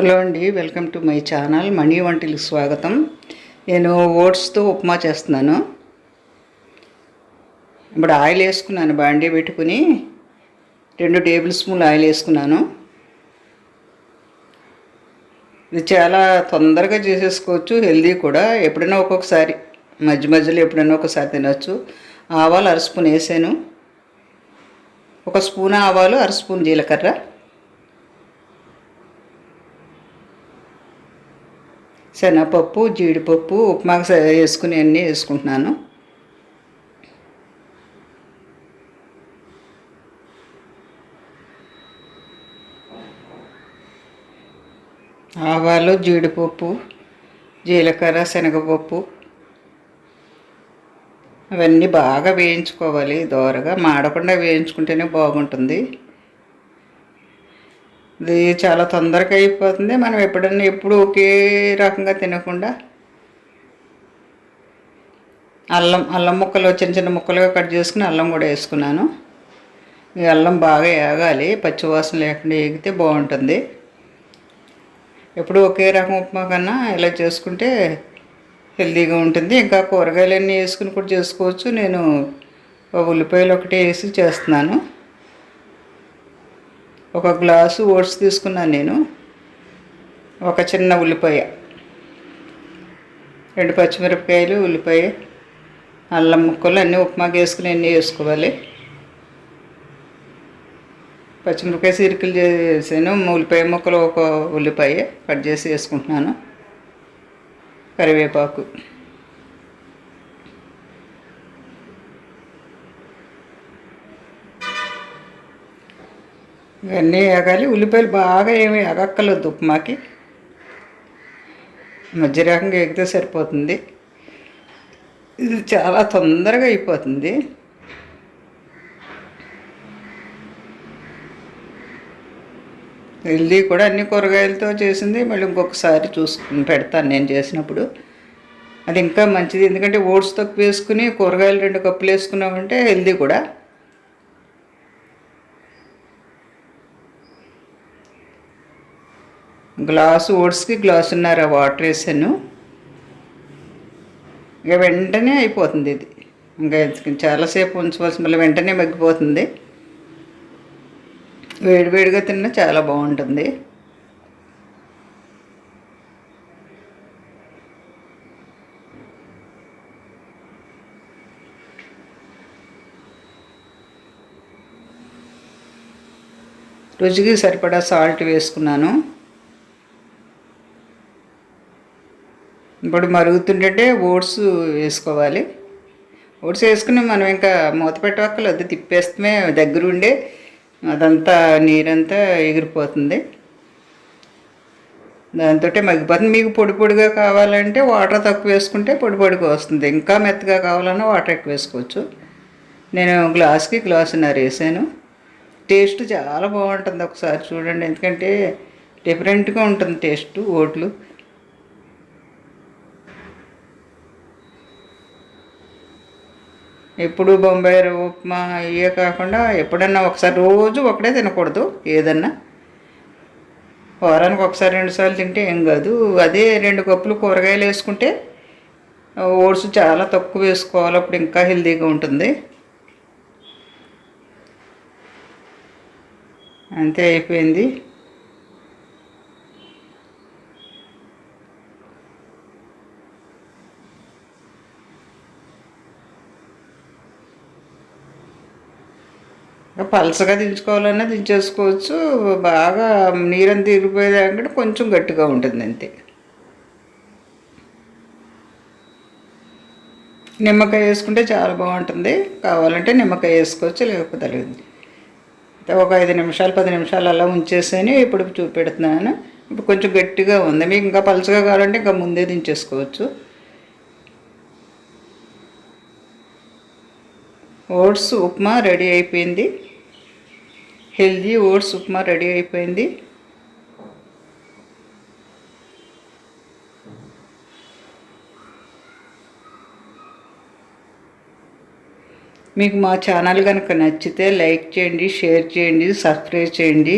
Hello అండి welcome to my channel Mani వంటలకు స్వాగతం. నేను ఓట్స్తో ఉప్మా చేస్తున్నాను. ఇప్పుడు ఆయిల్ వేసుకున్నాను బాండీ పెట్టుకుని రెండు టేబుల్ స్పూన్లు ఆయిల్ వేసుకున్నాను. ఇది చాలా తొందరగా చేసేసుకోవచ్చు హెల్దీ కూడా. ఎప్పుడైనా ఒక్కొక్కసారి మధ్య మధ్యలో ఎప్పుడైనా ఒకసారి తినచ్చు. ఆవాలు అర స్పూన్ వేసాను. ఒక స్పూన్ ఆవాలు అర స్పూన్ జీలకర్ర. శనగపప్పు జీడిపప్పు ఉప్మాకు వేసుకుని అన్నీ వేసుకుంటున్నాను. ఆవాలు జీడిపప్పు జీలకర్ర శనగపప్పు. అవన్నీ బాగా వేయించుకోవాలి. దోరగా మాడకుండా వేయించుకుంటేనే బాగుంటుంది. ఇది చాలా తొందరగా అయిపోతుంది. మనం ఎప్పుడన్నా ఎప్పుడు ఒకే రకంగా తినకుండా అల్లం అల్లం ముక్కలు చిన్న చిన్న ముక్కలుగా కట్ చేసుకుని అల్లం కూడా వేసుకున్నాను. ఈ అల్లం బాగా ఏగాలి పచ్చివాసన లేకుండా ఏగితే బాగుంటుంది. ఎప్పుడు ఒకే రకం ఉప్మా కన్నా ఇలా చేసుకుంటే హెల్తీగా ఉంటుంది. ఇంకా కూరగాయలన్నీ వేసుకుని కూడా చేసుకోవచ్చు. నేను ఒక ఉల్లిపాయలు ఒకటి వేసి చేస్తున్నాను. ఒక గ్లాసు ఓట్స్ తీసుకున్నాను నేను. ఒక చిన్న ఉల్లిపాయ. రెండు పచ్చిమిరపకాయలు ఉల్లిపాయ అల్లం ముక్కలు అన్నీ ఉప్మాకి వేసుకుని అన్నీ వేసుకోవాలి. పచ్చిమిరపకాయ సిరికలు చేసాను. ఉల్లిపాయ ముక్కలు ఒక ఉల్లిపాయ కట్ చేసి వేసుకుంటున్నాను. కరివేపాకు. ఇవన్నీ వేగాలి ఉల్లిపాయలు బాగా ఏమి ఎగక్కలేదు ఉప్మాకి. మధ్య రకంగా ఎగితే సరిపోతుంది. ఇది చాలా తొందరగా అయిపోతుంది. హెల్దీ కూడా అన్ని కూరగాయలతో చేసింది. మళ్ళీ ఇంకొకసారి చూసుకుని పెడతాను నేను చేసినప్పుడు. అది ఇంకా మంచిది. ఎందుకంటే ఓట్స్ తక్కువ వేసుకుని కూరగాయలు రెండు కప్పులు వేసుకున్నామంటే హెల్దీ కూడా. గ్లాసు ఓట్స్కి గ్లాసున్నర వాటర్ వేసాను. ఇక వెంటనే అయిపోతుంది ఇది. ఇంకా చాలాసేపు ఉంచవలసి మళ్ళీ వెంటనే మగ్గిపోతుంది. వేడివేడిగా తిన్నా చాలా బాగుంటుంది. రుచికి సరిపడా సాల్ట్ వేసుకున్నాను. ఇప్పుడు మరుగుతుంటే ఓట్స్ వేసుకోవాలి. ఓట్స్ వేసుకుని మనం ఇంకా మూత పెట్టవక్కర్లేదు తిప్పేస్తే దగ్గరుండే అదంతా నీరంతా ఎగిరిపోతుంది. దాంతో మగ్గిపోతుంది. మీకు పొడి పొడిగా కావాలంటే వాటర్ తక్కువ వేసుకుంటే పొడి పొడిగా వస్తుంది. ఇంకా మెత్తగా కావాలన్నా వాటర్ ఎక్కువ వేసుకోవచ్చు. నేను గ్లాస్కి గ్లాసున్నర వేసాను. టేస్ట్ చాలా బాగుంటుంది ఒకసారి చూడండి. ఎందుకంటే డిఫరెంట్గా ఉంటుంది టేస్ట్ ఓట్లు. ఎప్పుడు బొంబాయి రవ్వ ఉప్మా ఇవే కాకుండా ఎప్పుడన్నా ఒకసారి రోజు ఒకటే తినకూడదు ఏదన్నా. వారానికి ఒకసారి రెండుసార్లు తింటే ఏం కాదు. అదే రెండు కప్పులు కూరగాయలు వేసుకుంటే ఓట్స్ చాలా తక్కువ వేసుకోవాలి. అప్పుడు ఇంకా హెల్తీగా ఉంటుంది. అంతే అయిపోయింది. పలసగా దించుకోవాలన్నా దించేసుకోవచ్చు. బాగా నీరంతా తిరిగిపోయేదాకంటే కొంచెం గట్టిగా ఉంటుంది అంతే. నిమ్మకాయ వేసుకుంటే చాలా బాగుంటుంది. కావాలంటే నిమ్మకాయ వేసుకోవచ్చు లేకపోతే తెలియదు ఒక ఐదు నిమిషాలు పది నిమిషాలు అలా ఉంచేసాను ఇప్పుడు చూపెడుతున్నాను. ఇప్పుడు కొంచెం గట్టిగా ఉంది. మీకు ఇంకా పలచగా కావాలంటే ఇంకా ముందే దించేసుకోవచ్చు. ఓట్స్ ఉప్మా రెడీ అయిపోయింది. హెల్దీ ఓట్స్ ఉప్మా రెడీ అయిపోయింది. మీకు మా ఛానల్ కనుక నచ్చితే లైక్ చేయండి షేర్ చేయండి సబ్స్క్రైబ్ చేయండి.